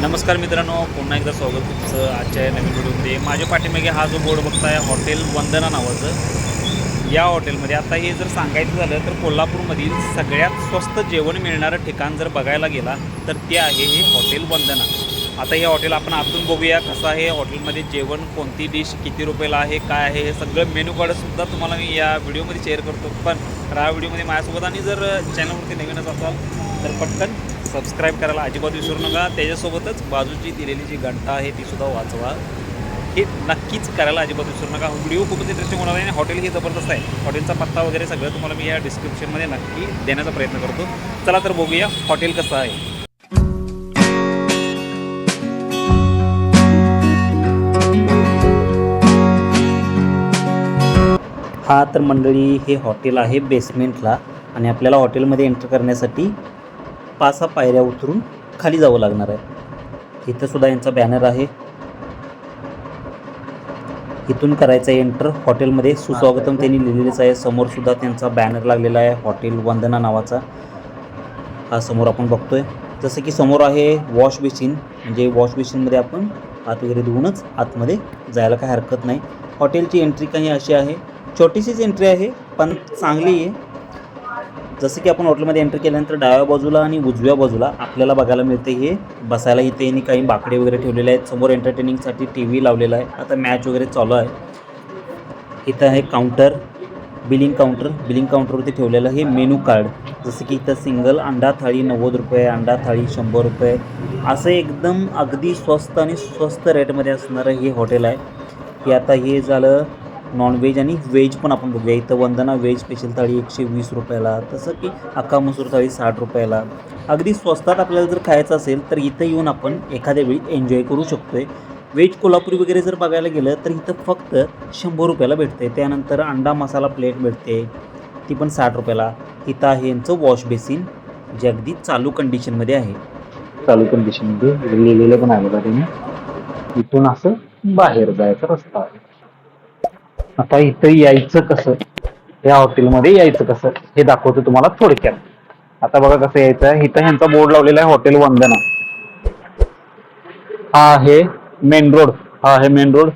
नमस्कार मित्रांनो पुन्हा एकदा स्वागत तुमचं आजच्या या नवीन व्हिडिओमध्ये. माझ्या पाठीमागे हा जो बोर्ड बघताय हॉटेल वंदना नावाचं या हॉटेलमध्ये आता हे जर सांगायचं झालं तर कोल्हापूरमधील सगळ्यात स्वस्त जेवण मिळणारं ठिकाण जर बघायला गेला तर ते आहे हे हॉटेल वंदना. आता हे हॉटेल आपण आतून बघूया कसं आहे हॉटेलमध्ये जेवण कोणती डिश किती रुपयाला आहे काय आहे हे सगळं मेनू कार्डसुद्धा तुम्हाला मी या व्हिडिओमध्ये शेअर करतो. पण या व्हिडिओमध्ये माझ्यासोबत आणि जर चॅनलवरती नवीनच असाल तर पटकन सबस्क्राईब करायला अजिबात विसरू नका. त्याच्यासोबतच बाजूची दिलेली जी घंटा आहे तीसुद्धा वाचवा. हे नक्कीच करायला अजिबात विसरू नका. व्हिडिओ खूपच इंटरेस्टिंग होणार आहे आणि हॉटेल ही जबरदस्त आहे. हॉटेलचा पत्ता वगैरे सगळं तुम्हाला मी या डिस्क्रिप्शनमध्ये नक्की देण्याचा प्रयत्न करतो. चला तर बघूया हॉटेल कसं आहे. हा तर मंडळी हे हॉटेल आहे बेसमेंटला आणि आपल्याला हॉटेलमध्ये एंटर करण्यासाठी पाच सहा पायऱ्या उतरून खाली जावं लागणार आहे. इथं सुद्धा यांचा बॅनर आहे. इथून करायचं आहे एंटर हॉटेलमध्ये सुस्वागतम त्यांनी लिहिलेलंच आहे. समोर सुद्धा त्यांचा बॅनर लागलेला आहे. हॉटेल वंदना नावाचा. हा समोर आपण बघतोय. जसं की समोर आहे वॉश बेसिन. म्हणजे वॉश बेसिनमध्ये आपण हात वगैरे धुवूनच आतमध्ये जायला काही हरकत नाही. हॉटेलची एंट्री काही अशी आहे. छोटीशीच एंट्री आहे पण चांगली आहे. जसं की आपण हॉटेलमध्ये एंटर केल्यानंतर डाव्या बाजूला आणि उजव्या बाजूला आपल्याला बघायला मिळते हे बसायला इथे यांनी काही बाकडे वगैरे ठेवलेले आहेत. समोर एंटरटेनिंगसाठी टी व्ही लावलेला आहे. आता मॅच वगैरे चालू आहे. इथं आहे काउंटर बिलिंग काउंटर बिलिंग काउंटरवरती ठेवलेलं हे मेनू कार्ड जसं की इथं सिंगल अंडा थाळी नव्वद रुपये अंडा थाळी शंभर रुपये. असं एकदम अगदी स्वस्त आणि स्वस्त रेटमध्ये असणारं हे हॉटेल आहे. हे आता हे झालं नॉनव्हेज आणि व्हेज पण आपण बघूया. इथं वंदना व्हेज स्पेशल थाळी एकशे वीस रुपयाला तसं की अख्खा मसूर थाळी साठ रुपयाला. अगदी स्वस्तात आपल्याला जर खायचं असेल तर इथं येऊन आपण एखाद्या वेळी एन्जॉय करू शकतोय. व्हेज कोल्हापुरी वगैरे जर बघायला गेलं तर इथं फक्त शंभर रुपयाला भेटते. त्यानंतर अंडा मसाला प्लेट भेटते ती पण साठ रुपयाला. इथं आहे यांचं वॉश बेसिन जे अगदी चालू कंडिशनमध्ये आहे. चालू कंडिशनमध्ये लिहिलेलं पण आहे बघा त्याने. इथून असं बाहेर जायचा रस्ता आहे. आता इथं यायचं कसं? या हॉटेलमध्ये यायचं कसं? हे दाखवतो तुम्हाला थोडक्यात. आता बघा कसं यायचं आहे. इथं ह्यांचा बोर्ड लावलेला आहे हॉटेल वंदना. हा आहे मेन रोड हा आहे मेन रोड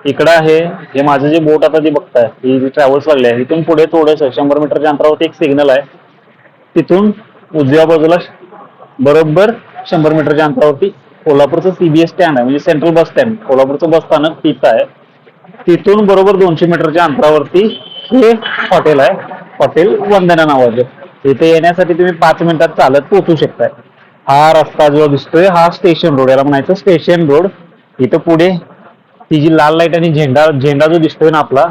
इकडं आहे हे माझं जे बोट आता जे बघताय ही जी ट्रॅव्हल्स लागली आहे इथून पुढे थोडंसं शंभर मीटरच्या अंतरावरती एक सिग्नल आहे. तिथून उजव्या बाजूला बरोबर शंभर मीटरच्या अंतरावरती कोल्हापूरचं सीबीएस स्टँड आहे. म्हणजे सेंट्रल बस स्टँड कोल्हापूरचं बस स्थानक तिथं आहे. तिथून बरोबर दोनशे मीटरच्या अंतरावरती हे हॉटेल आहे. हॉटेल वंदना नावाचं. इथे येण्यासाठी तुम्ही पाच मिनिटात चालत पोहोचू शकताय. हा रस्ता जो दिसतोय हा स्टेशन रोड याला म्हणायचं स्टेशन रोड. इथं पुढे ती जी लाल लाइट आणि झेंडा झेंडा जो दिसतोय ना आपला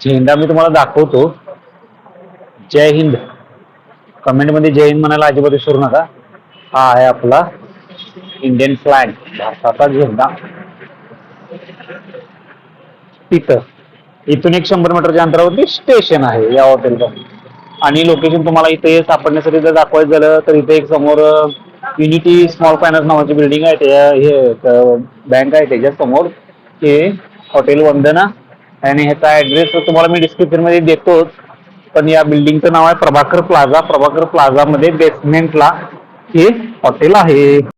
झेंडा मी तुम्हाला दाखवतो. जय हिंद. कमेंटमध्ये जय हिंद म्हणायला अजिबात विसरू नका. हा आहे आपला इंडियन फ्लॅग भारताचा झेंडा. तिथं इथून एक शंभर मीटरच्या अंतरावरती स्टेशन आहे या हॉटेलचं आणि लोकेशन तुम्हाला इथे सापडण्यासाठी जर दाखवायचं झालं तर इथे एक समोर युनिटी स्मॉल फायनान्स नावाची बिल्डिंग आहे त्या हे बँक आहे त्याच्यासमोर. हे हॉटेल वंदना. आणि ह्याचा ऍड्रेस तुम्हाला मी डिस्क्रिप्शनमध्ये देतोच. पण या बिल्डिंगचं नाव आहे प्रभाकर प्लाझा प्रभाकर प्लाझामध्ये बेसमेंटला हे हॉटेल आहे.